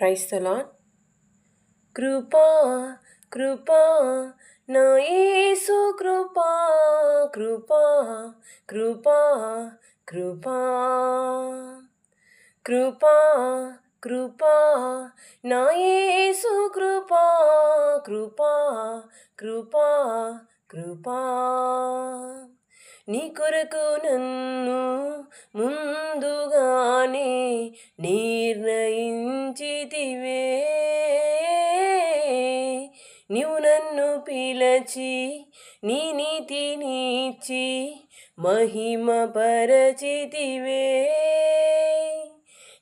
క్రైస్తలా కృపా కృపా నా యేసు కృపా కృపా కృపా కృపా కృపా కృపా నా యేసు కృపా కృపా కృపా కృపా నీ కొరకు నన్ను ముందుగానే నిర్ణయించితివే. నీవు నన్ను పిలచి నీ నీతినిచ్చి మహిమ పరచితివే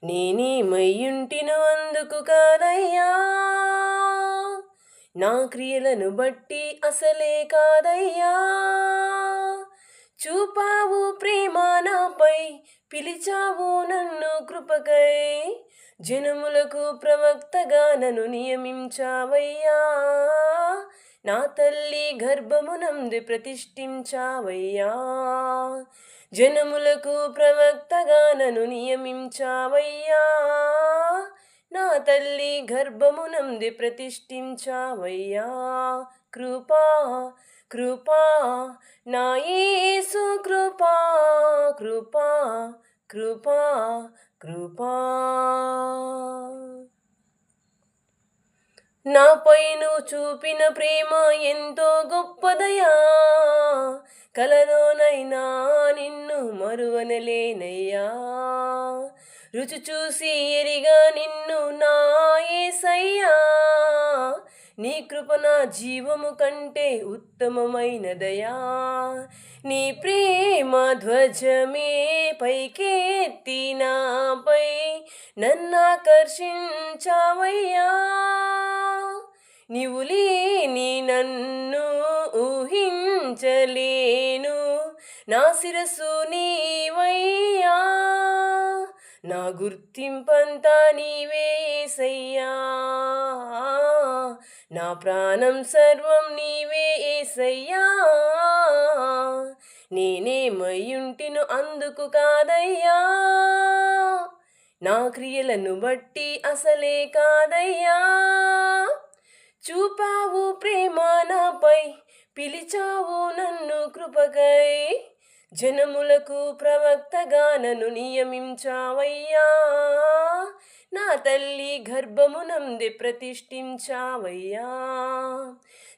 నేనేమయ్యుంటిను అందుకు కాదయ్యా. నా క్రియలను బట్టి అసలే కాదయ్యా. చూపావు ప్రేమ నాపై పిలిచావు నన్ను కృపకై. జనములకు ప్రవక్తగా నన్ను నియమించావయ్యా. నా తల్లి గర్భమునందు ప్రతిష్ఠించావయ్యా. జనములకు ప్రవక్తగా నన్ను నియమించావయ్యా. నా తల్లి గర్భమునందు ప్రతిష్ఠించావయ్యా. కృపా కృపా నా యేసు కృపా కృపా కృపా కృపా. నాపై నువ్వు చూపిన ప్రేమ ఎంతో గొప్పదయా కలలోనైనా నిన్ను మరువనలేనయ్యా. రుచి చూసి ఎరిగా నిన్ను నా ఏసయ్యా. నీ కృప నా జీవము కంటే ఉత్తమమైనదయా నీ ప్రేమ ధ్వజమే పైకెత్తి నాపై నన్నాకర్షించావయ్యా. నీవు లేని నన్ను ఊహించలేను. నా శిరసు నీవయ్యా. నా గుర్తింపంతా నీవే ఏసయ్యా. నా ప్రాణం సర్వం నీవే ఏసయ్యా. నేనేమయ్యుంటిను అందుకు కాదయ్యా. నా క్రియలను బట్టి అసలే కాదయ్యా. చూపావు ప్రేమ నాపై పిలిచావు నన్ను కృపకై. జనములకు ప్రవక్తగానను నియమించావయ్యా. నా తల్లి గర్భమునంది ప్రతిష్ఠించావయ్యా.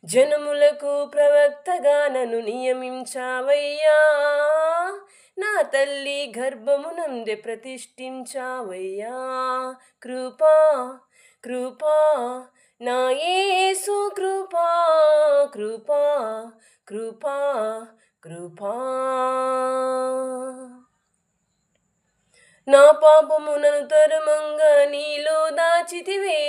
జనములకు ప్రవక్తగానను నియమించావయ్యా. నా తల్లి గర్భమునంది ప్రతిష్ఠించావయ్యా. కృపా కృపా నా యేసు కృపా కృపా కృపా కృపా నా పాపమునను తరుమంగా నీలో దాచితివే.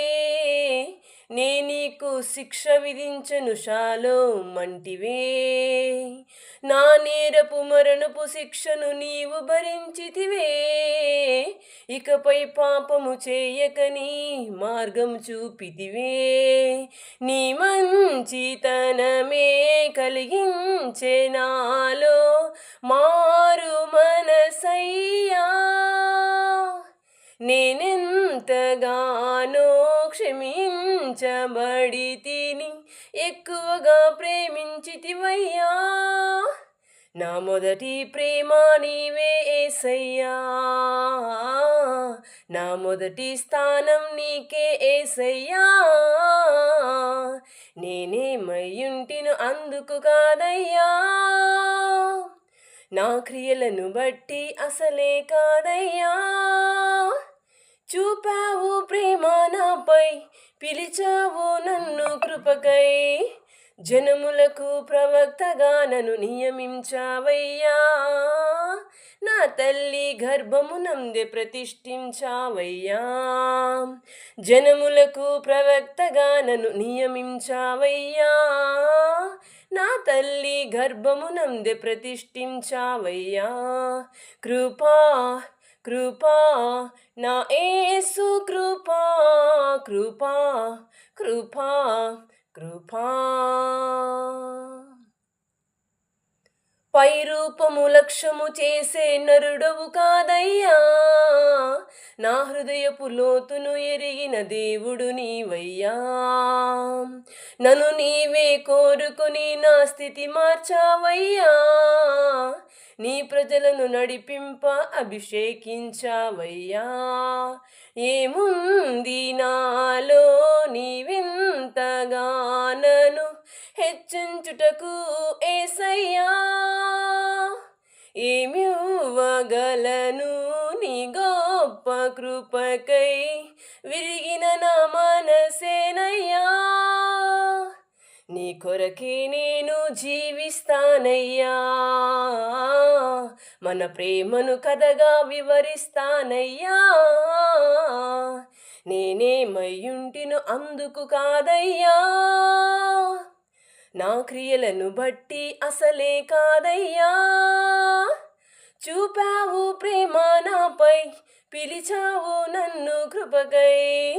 నే నీకు శిక్ష విధించను శాలో మంటివే. నా నేరపు మరణపు శిక్షను నీవు భరించితివే. ఇకపై పాపము చేయకని మార్గం చూపితివే. నీ మంచితనమే కలిగించే నాలో మారు మనసయ్యా. నేనెంతగానో క్షమీ తిని ఎక్కువగా ప్రేమించితివయ్యా. నా మొదటి ప్రేమ నీవే ఏసయ్యా. నా మొదటి స్థానం నీకే ఏసయ్యా. నేనేమయ్యుంటిను అందుకు కాదయ్యా. నా క్రియలను బట్టి అసలే కాదయ్యా. చూపావు ప్రేమ నాపై పిలిచావు నన్ను కృపకై. జనములకు ప్రవక్తగా నన్ను నియమించావయ్యా. నా తల్లి గర్భమునందే ప్రతిష్ఠించావయ్యా. జనములకు ప్రవక్తగా నన్ను నియమించావయ్యా. నా తల్లి గర్భమునందే ప్రతిష్ఠించావయ్యా. కృపా కృపా నా ఏసు కృ కృపా కృపా కృపా పై రూపము లక్ష్యము చేసే నరుడవు కాదయ్యా. నా హృదయపు లోతును ఎరిగిన దేవుడు నీవయ్యా. నన్ను నీవే కోరుకుని నా స్థితి మార్చావయ్యా. నీ ప్రజలను నడిపింప అభిషేకించావయ్యా. ఏముంది నాలో నీవింతగానను హెచ్చించుటకు ఏసయ్యా. ఏమివ్వగలను నీ గొప్ప కృపకై? విరిగిన నా మనసేనయ్యా. నీ కొరకే నేను జీవిస్తానయ్యా. మన ప్రేమను కథగా వివరిస్తానయ్యా. నేనేమయ్యుంటిను అందుకు కాదయ్యా. నా క్రియలను బట్టి అసలే కాదయ్యా. చూపావు ప్రేమ నాపై పిలిచావు నన్ను కృపకై.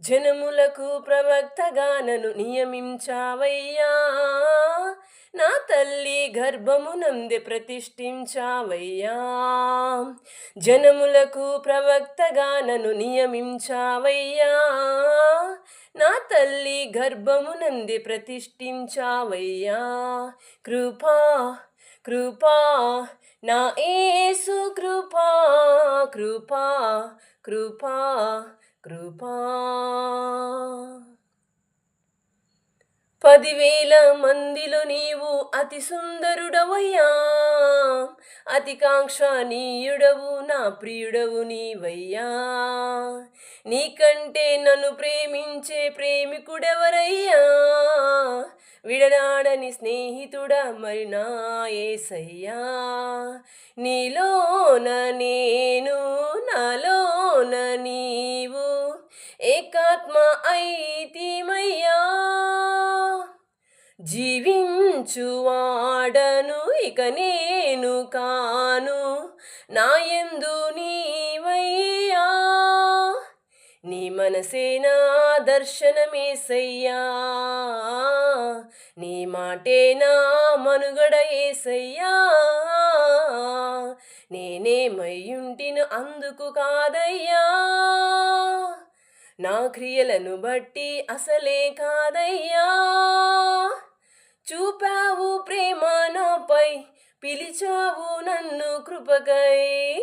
జనములకు ప్రవక్తగానను నియమించావయ్యా. నా తల్లి గర్భమునందే ప్రతిష్ఠించావయ్యా. జనములకు ప్రవక్తగానను నియమించావయ్యా. నా తల్లి గర్భమునందే ప్రతిష్ఠించావయ్యా. కృపా కృపా నా ఏసు కృపా కృపా కృపా కృపా. పదివేల మందిలో నీవు అతి సుందరుడవయ్యా. అతి కాంక్షణీయుడవు నా ప్రియుడవు నీవయ్యా. నీకంటే నన్ను ప్రేమించే ప్రేమికుడెవరయ్యా? విడనాడని స్నేహితుడ మరి నా ఏసయ్యా. నీలోన నేను నాలోన నీవు. ఏకాత్మ ఐతిమయ్యా జీవించువాడను ఇక నేను కాను నాయందు నీవయ్యా. నీ మనసే నా దర్శనమేసయ్యా. నీ మాటే నా మనుగడ ఏసయ్యా. నేనేమయ్యుంటిను అందుకు కాదయ్యా. నా క్రియలను బట్టి అసలే కాదయ్యా. చూపావు ప్రేమ నాపై పిలిచావు నన్ను కృపకై.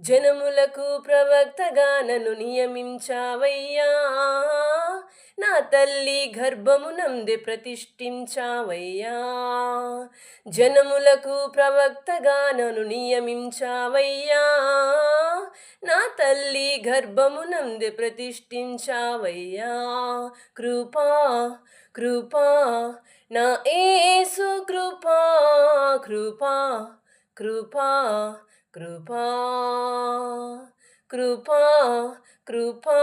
జనములకు ప్రవక్తగా నన్ను నియమించావయ్యా. నా తల్లి గర్భమునందే ప్రతిష్ఠించావయ్యా. జనములకు ప్రవక్తగా నన్ను నియమించావయ్యా. నా తల్లి గర్భమునందే ప్రతిష్ఠించావయ్యా. కృపా కృపా నా ఏసు కృపా కృపా కృపా కృపా కృపా కృపా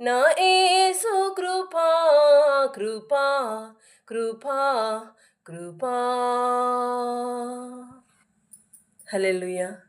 నా ఏసు కృపా కృపా కృపా కృపా. హల్లెలూయా.